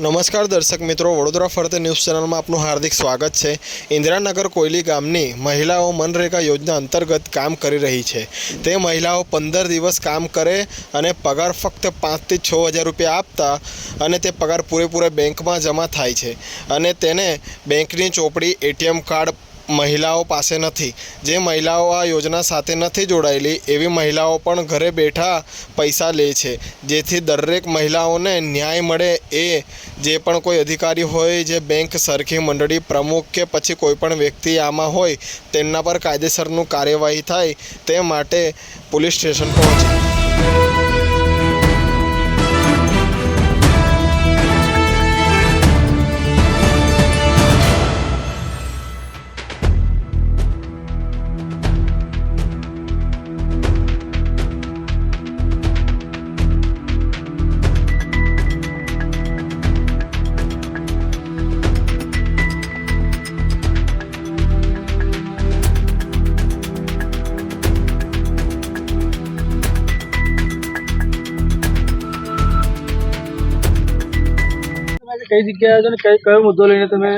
નમસ્કાર દર્શક મિત્રો, વડોદરા ફરતે ન્યૂઝ ચેનલમાં આપનું હાર્દિક સ્વાગત છે. ઇન્દિરાનગર કોયલી ગામની મહિલાઓ મનરેગા યોજના અંતર્ગત કામ કરી રહી છે. તે મહિલાઓ પંદર દિવસ કામ કરે અને પગાર ફક્ત પાંચથી છ હજાર રૂપિયા આપતા અને તે પગાર પૂરેપૂરા બેંકમાં જમા થાય છે. અને તેને બેંકની ચોપડી, એટીએમ કાર્ડ મહિલાઓ પાસે નથી. જે મહિલાઓ આ યોજના સાથે નથી જોડાયેલી, એવી મહિલાઓ પણ ઘરે બેઠા પૈસા લે છે. જેથી દરેક મહિલાઓને ન્યાય મળે એ જે પણ કોઈ અધિકારી હોય, જે બેંક સરખી મંડળી પ્રમુખ કે પછી કોઈ પણ વ્યક્તિ આમાં હોય, તેમના પર કાયદેસરનું કાર્યવાહી થાય તે માટે પોલીસ સ્ટેશન પહોંચે. કઈ જગ્યાએ છો ને કઈ કયો મુદ્દો લઈને તમે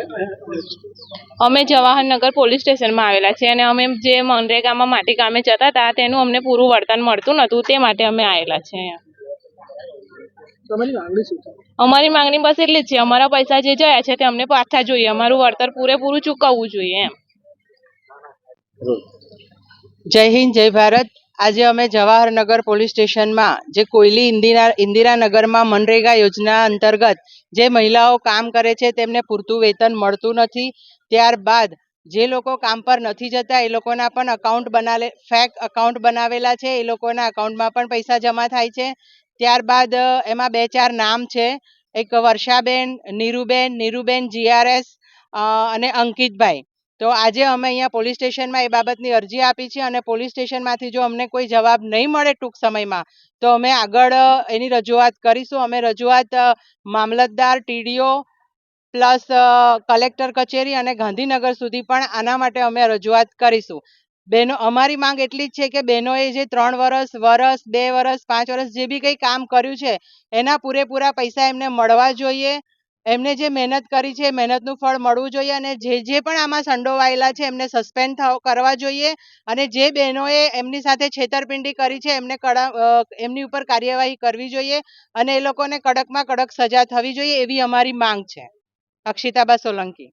અમે જવાહરનગર પોલીસ સ્ટેશનમાં આવેલા છીએ અને અમે જે મનરેગામાં માટી કામે જતા હતા તેનું અમને પૂરું વળતર મળતું નહોતું તે માટે અમે આવેલા છે? અમારી માંગણી બસ એટલી જ છે અમારા પૈસા જે જયા છે તે અમને પાછા જોઈએ અમારું વળતર પૂરેપૂરું ચૂકવવું જોઈએ એમ. જય હિન્દ જય ભારત. આજે અમે જવાહરનગર પોલીસ સ્ટેશનમાં, જે કોયલી ઇન્દિરા, ઇન્દિરાનગરમાં મનરેગા યોજના અંતર્ગત જે મહિલાઓ કામ કરે છે, તેમને પૂરતું વેતન મળતું નથી. ત્યારબાદ જે લોકો કામ પર નથી જતા, એ લોકોના પણ અકાઉન્ટ બનાવે ફેક અકાઉન્ટ બનાવેલા છે, એ લોકોના અકાઉન્ટમાં પણ પૈસા જમા થાય છે. ત્યારબાદ, એમાં બે ચાર નામ છે. એક વર્ષાબેન, નીરુબેન નીરુબેન જીઆરએસ અને અંકિતભાઈ. તો આજે અમે અહીંયા પોલીસ સ્ટેશનમાં એ બાબતની અરજી આપી છે અને પોલીસ સ્ટેશનમાંથી જો અમને કોઈ જવાબ નહીં મળે ટૂંક સમયમાં, તો અમે આગળ એની રજૂઆત કરીશું. અમે રજૂઆત મામલતદાર, ટીડીઓ પ્લસ કલેક્ટર કચેરી અને ગાંધીનગર સુધી પણ આના માટે અમે રજૂઆત કરીશું. બેનો, અમારી માંગ એટલી જ છે કે બહેનોએ જે ત્રણ વર્ષ વરસ, બે વર્ષ પાંચ વર્ષ જે બી કંઈ કામ કર્યું છે, એના પૂરેપૂરા પૈસા એમને મળવા જોઈએ. એમને જે મહેનત કરી છે મહેનતનું ફળ મળવું જોઈએ અને જે જે પણ આમાં સંડોવાયેલા છે, એમને સસ્પેન્ડ કરવા જોઈએ અને જે બહેનોએ એમની સાથે છેતરપિંડી કરી છે, એમને કડા એમની ઉપર કાર્યવાહી કરવી જોઈએ અને એ લોકોને કડકમાં કડક સજા થવી જોઈએ એવી અમારી માંગ છે. અક્ષિતાબા સોલંકી.